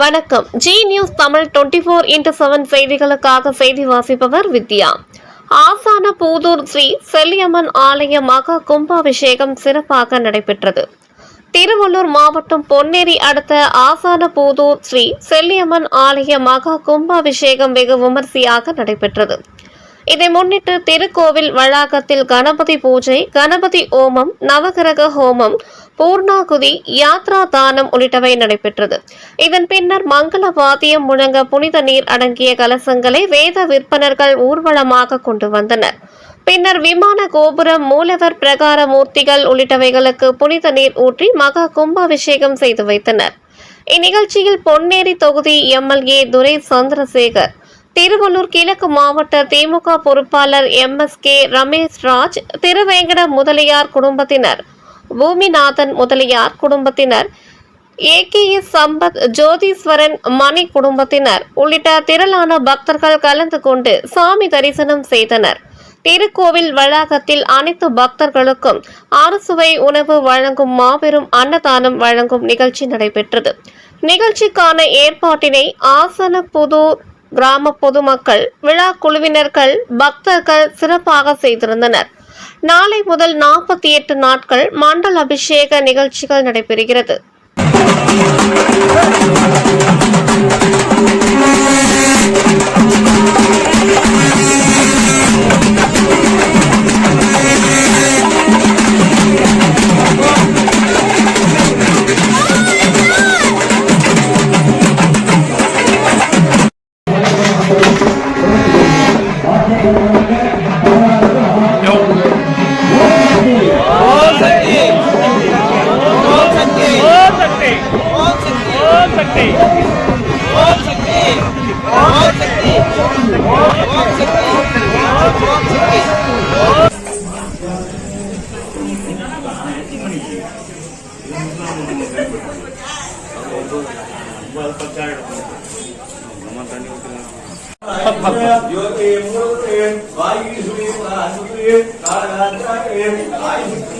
வணக்கம். Zee news Tamil twenty four into seven செய்திகளுக்காக செய்தி வாசிப்பவர் வித்யா. ஆசான பூதூர் ஸ்ரீ செல்லியம்மன் ஆலய மகா கும்பாபிஷேகம் சிறப்பாக நடைபெற்றது. திருவள்ளூர் மாவட்டம் பொன்னேரி அடுத்த ஆசான பூதூர் ஸ்ரீ செல்லியம்மன் ஆலய மகா கும்பாபிஷேகம் வெகு விமர்சையாக நடைபெற்றது. இதை முன்னிட்டு திருக்கோவில் வளாகத்தில் கணபதி பூஜை கணபதி ஓமம் நவகிரக ஹோமம் பூர்ணாகுதி யாத்ரா தானம் உள்ளிட்டவை நடைபெற்றது. இதன் பின்னர் மங்கள வாத்தியம் முழங்க புனித நீர் அடங்கிய கலசங்களை வேத விற்பனர்கள் ஊர்வலமாக கொண்டு வந்தனர். பின்னர் விமான கோபுரம் மூலவர் பிரகார மூர்த்திகள் உள்ளிட்டவைகளுக்கு புனித நீர் ஊற்றி மகா கும்பாபிஷேகம் செய்து வைத்தனர். இந்நிகழ்ச்சியில் பொன்னேரி தொகுதி எம்எல்ஏ துரை சந்திரசேகர் திருவள்ளூர் கிழக்கு மாவட்ட திமுக பொறுப்பாளர் M S K Ramesh Raj Thiruvenkata Mudaliar குடும்பத்தினர் பூமிநாதன் முதலியார் குடும்பத்தினர். ஏகேஎஸ் சம்பத் ஜோதீஸ்வரன் மணி குடும்பத்தினர். உள்ளிட்ட திரளான பக்தர்கள் கலந்து கொண்டு சாமி தரிசனம் செய்தனர். திருக்கோவில் வளாகத்தில் அனைத்து பக்தர்களுக்கும் அறுசுவை உணவு வழங்கும் மாபெரும் அன்னதானம் வழங்கும் நிகழ்ச்சி நடைபெற்றது. நிகழ்ச்சிக்கான ஏற்பாட்டினை ஆசன புதூர் கிராம பொதுமக்கள் விழா குழுவினர்கள் பக்தர்கள் சிறப்பாக செய்திருந்தனர். நாளை முதல் நாற்பத்தி எட்டு நாட்கள் மண்டல் அபிஷேக நிகழ்ச்சிகள் நடைபெறுகிறது. शक्ति। ओम शक्ति। ओम शक्ति। ओम शक्ति। ओम शक्ति। योगे मूर्ते वायुषु आयुषु कालगात्राये आयुषु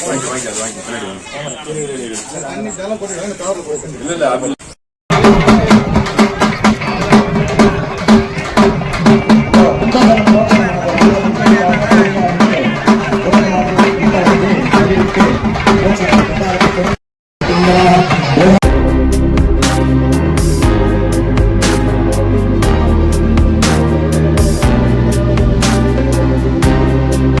வாங்கிக்கலாம் வாங்கிக்கலாம் இல்ல இல்ல